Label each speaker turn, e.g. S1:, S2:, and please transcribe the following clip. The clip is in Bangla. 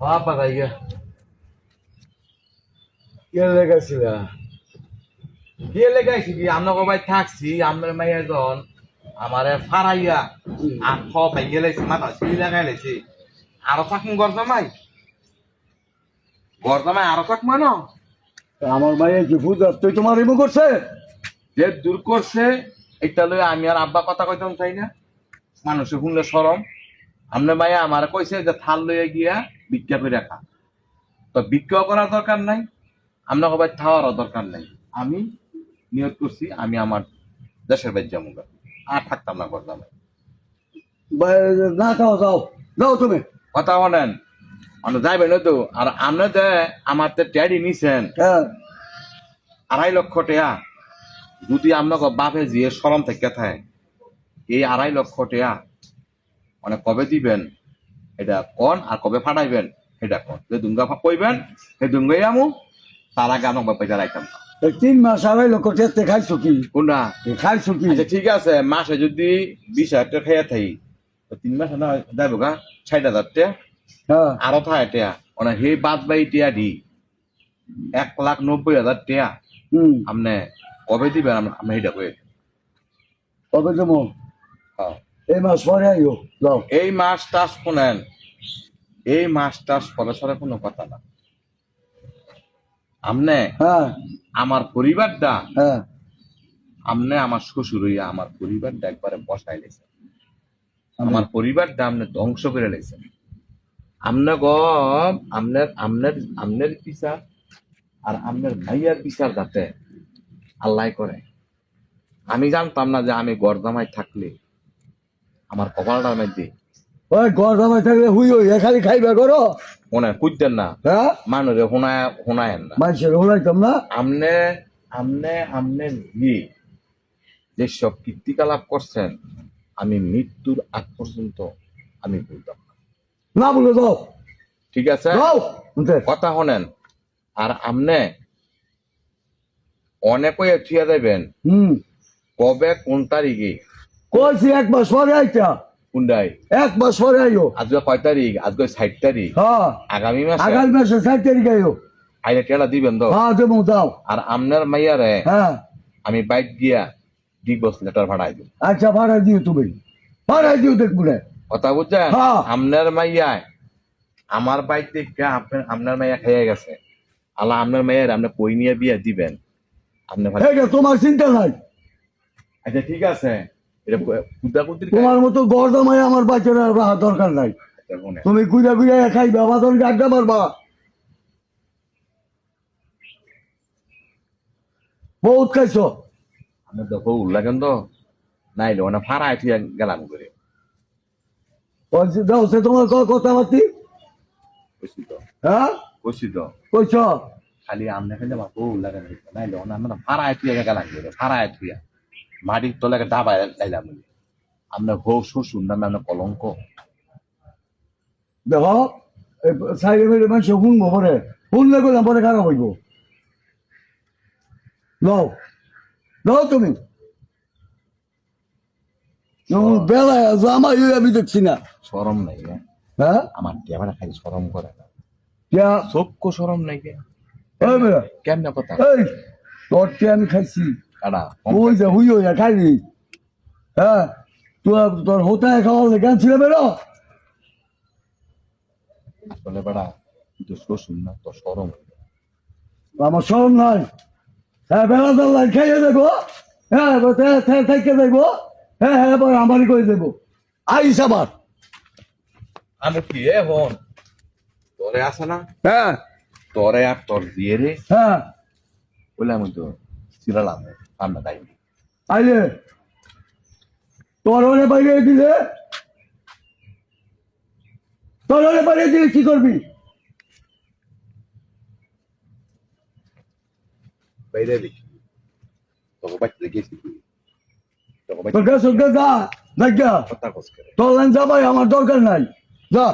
S1: বাবা গাইয়া
S2: কে লেগেছিল
S1: লেগাইছি কি আমরা কবাই থাকছি আমরা মাইয়া জন আমারে ফারাইয়া আর খ ভাইয়ে লাইছে মাথা সিঁড়ি লাগাই লাইছে আরও থাকুন গরজামাই গরজামাই আরও থাক মানো
S2: আমার মাইয়ে কি তুই তোমার রিমু করছে
S1: যে দূর করছে এটা লই আমি আর আব্বা কথা কইতাম চাই না মানুষে শুনলে সরম আমনে মাইয়া আমার কইছে যে থাল লইয়া গিয়া ভিক্ষা করে রাখা তো ভিক্ষা করার দরকার নাই আমরা সবাই খাওয়ারও দরকার নাই। আমি নিয়ত করছি আমি আমার দেশের বাইর যাব। আর থাকতাম না করতাম
S2: না খাও যাও। যাও তুমি।
S1: কথা বলেন আমরা যাইবেন তো আর আপনি যে আমার তো ট্যাডি নিছেন
S2: হ্যাঁ।
S1: আড়াই লক্ষ টাকা যদি আপনাকে বাপে জিয়ে সরম থেকে থাকে এই আড়াই লক্ষ টাকা মানে কবে দিবেন? এটা কন আর কবে ফাটাইবেন? এটা কন? যে দুঙ্গা কইবেন সেই দুঙ্গাই আমু তার আগে আমাকে পয়সা রাখতাম না।
S2: তিন মাস আড়াই লক্ষ টেস্টে খাইছো কি?
S1: কোনটা?
S2: এ খাইছো কি?
S1: আচ্ছা ঠিক আছে মাসে যদি বিশ হাজার টাকা খাইয়া থাকি তিন মাসে না যাইব গা ষাট হাজার টাকা।
S2: হ্যাঁ।
S1: আরও থাকে টাকা। মানে সেই বাদ বাই টিয়া দি এক লাখ নব্বই হাজার
S2: হুম।
S1: আপনি কবে দিবেন? আমরা এটা কই
S2: কবে জমো এই মাস পরে আইও যাও।
S1: এই মাস টাস শোনেন। এই মাস টাস পরে সরে কোনো কথা না। আমনে
S2: হ্যাঁ।
S1: আমার পরিবারটা
S2: হ্যাঁ।
S1: আমনে আমার শ্বশুর হইয়া আমার পরিবারটা একবারে বসাই লেছেন আমার পরিবারটা আমনে ধ্বংস করে লেছেন আমনে গ আমনের আমনের আমনের বিচার আর আমনের ভাইয়ার বিচার যাতে আল্লাহ করে। আমি জানতাম না যে আমি গরদামায় থাকলে আমার কপালটার মধ্যে
S2: ওই জামাই থাকলে হুই হই খালি খাইবা করো।
S1: মনে কুইতেন না।
S2: হ্যাঁ?
S1: মানুষে না।
S2: মানুষের না?
S1: আমনে আমনে আমনে যে সব কীর্তিকলাপ করছেন আমি মৃত্যুর আগ পর্যন্ত আমি বলতাম না।
S2: বলে যাও
S1: ঠিক আছে। কথা শোনেন। আর আমনে অনেকই থিয়া দেবেন।
S2: হুম।
S1: কবে কোন তারিখে?
S2: কইছি এক মাস পরে আইতা।
S1: কোনটাই
S2: এক মাস পরে আইও।
S1: আজকে কয় তারিখ? আজকে ষাট তারিখ।
S2: হ্যাঁ।
S1: আগামী মাসে?
S2: আগামী মাসে ষাট তারিখ আইও।
S1: আইলে টেলা দিবেন তো?
S2: হ্যাঁ দেবো যাও।
S1: আর আমনের মাইয়ারে
S2: হ্যাঁ।
S1: আমি বাইক দিয়া গিয়া ডিভোর্স লেটার ভাড়াই দিব
S2: আচ্ছা ভাড়া দিও তুমি। ভাড়া দিও দেখব রে
S1: কথা বুঝছেন?
S2: হ্যাঁ।
S1: আপনার মাইয়ায় আমার বাইক থেকে আপনার আপনার মাইয়া খেয়ে গেছে। আল্লাহ আপনার মাইয়ার আপনি কই নিয়ে বিয়ে দিবেন? আপনি ভাই
S2: এটা তোমার চিন্তা নাই।
S1: আচ্ছা ঠিক আছে। এটা কুদা
S2: তোমার মতো গর্দমায় আমার বাচ্চারা দরকার নাই। তুমি গুড়া গুড়া খাইবা বাদন আড্ডা মারবা। বহুত খাইছো।
S1: আমি তো বউ লাগেন তো? নাইলে ওনা ফাড়ায় তুই গেলাম করে
S2: যাও সে তোমার কথা
S1: তো।
S2: হ্যাঁ?
S1: বুঝছি তো।
S2: কইছ?
S1: খালি আমনে খালি আমার বউ লাগান নাইলে ওনা আমরা তুই গেলাম করে তুই মাটির তলাকে লাইলাম বলে আমরা বউ শ্বশুর নামে আমরা কলঙ্ক।
S2: দেখো সাইডে মেরে মানুষ শুনব পরে শুনলে গেলাম পরে খারাপ হইব। লও লও তুমি। বেলায় আমার ইয়ে আমি দেখছি না।
S1: সরম নাই হ্যাঁ? আমার টেবাটা খালি সরম করে না। সরম নাই
S2: বেলা
S1: কেমনে কথা?
S2: এই তোরটি আমি খাইছি?
S1: কাটা
S2: ওই যে হুই হইয়া খাইনি হ্যাঁ তোর তোর হোতায় খাওয়ার লেখান ছিল বেরো
S1: আসলে বেড়া তুই তো শ্বশুর না তো সরম
S2: আমার স্মরণ নাই। হ্যাঁ বেলা দাল্লাই খাইয়ে দেবো হ্যাঁ থেকে দেবো হ্যাঁ হ্যাঁ এবার আমারই করে দেবো আইস আবার।
S1: আমি কি এ হন তোরে আছে না?
S2: হ্যাঁ।
S1: তোরে আর তোর দিয়ে রে?
S2: হ্যাঁ।
S1: বলে আমি তো চিরালাম ঠান্ডা তাই
S2: আইলে তোর ওরে বাইরে দিলে তোর ওরে বাইরে দিলে কি করবি?
S1: বাইরে দেখি তোকে বাচ্চা গেছি তোকে
S2: তোর
S1: বাচ্চা
S2: কাছে যা তোর লাইন যাবাই আমার দরকার নাই। যা।